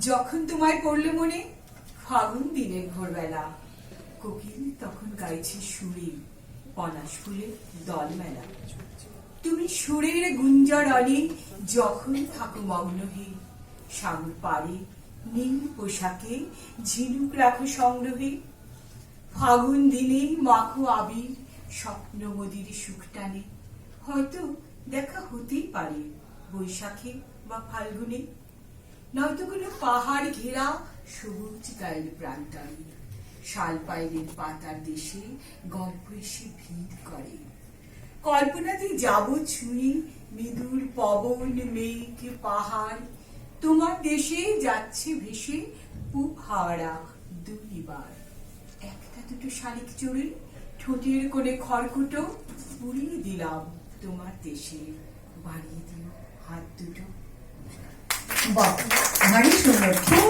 যখন তোমায় পড়লে মনে, ফাগুন দিনের ভোরবেলা। কোকিল তখন গাইছে সুরে পলাশ ফুলের দলমেলা তুমি সুরের গুঞ্জর গুঞ্জরণে যখন থাকো মগ্ন হে সাগর পারে নীল পোশাকে ঝিনুক রাখো সংগ্রহে। ফাগুন দিনে মাখো আবির স্বপ্ন মদির সুখ টানে। হয়তো দেখা হতেই পারে বৈশাখে বা ফাল্গুনে। নয়তো কোনো পাহাড় ঘেরা সবুজ গায়ের প্রান্তারে। শাল পাইলের পাতার দেশে গল্প এসে ভিড় করে। কল্পনাতে যাব ছুঁয়ে মৃদুর পবন, মেঘ, পাহাড়। তোমার দেশে যাচ্ছে ভেসে পুব হাওড়া দুইবার। একটা দুটো শালিক চড়ে ঠোঁটের কোণে খড়কুটো পুড়িয়ে দিলাম তোমার দেশে। বাড়িয়ে দিও হাত দুটো। বাহ। 我为什么？